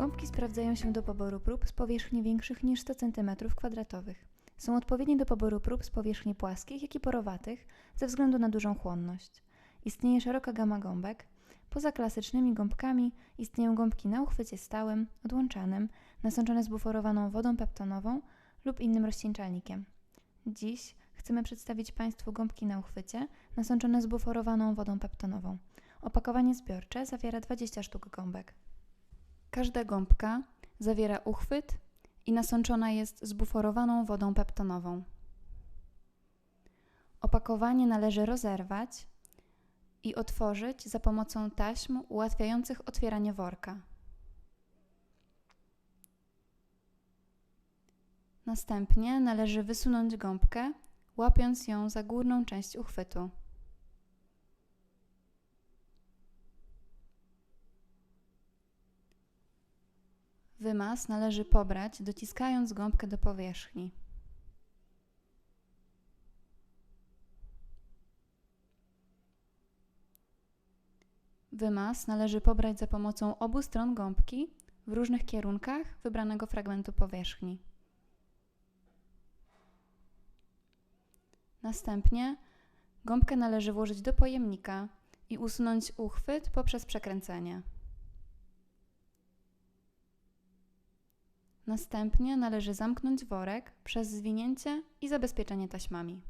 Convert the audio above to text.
Gąbki sprawdzają się do poboru prób z powierzchni większych niż 100 cm2. Są odpowiednie do poboru prób z powierzchni płaskich, jak i porowatych ze względu na dużą chłonność. Istnieje szeroka gama gąbek. Poza klasycznymi gąbkami istnieją gąbki na uchwycie stałym, odłączanym, nasączone zbuforowaną wodą peptonową lub innym rozcieńczalnikiem. Dziś chcemy przedstawić Państwu gąbki na uchwycie nasączone zbuforowaną wodą peptonową. Opakowanie zbiorcze zawiera 20 sztuk gąbek. Każda gąbka zawiera uchwyt i nasączona jest zbuforowaną wodą peptonową. Opakowanie należy rozerwać i otworzyć za pomocą taśm ułatwiających otwieranie worka. Następnie należy wysunąć gąbkę, łapiąc ją za górną część uchwytu. Wymaz należy pobrać, dociskając gąbkę do powierzchni. Wymaz należy pobrać za pomocą obu stron gąbki w różnych kierunkach wybranego fragmentu powierzchni. Następnie gąbkę należy włożyć do pojemnika i usunąć uchwyt poprzez przekręcenie. Następnie należy zamknąć worek przez zwinięcie i zabezpieczenie taśmami.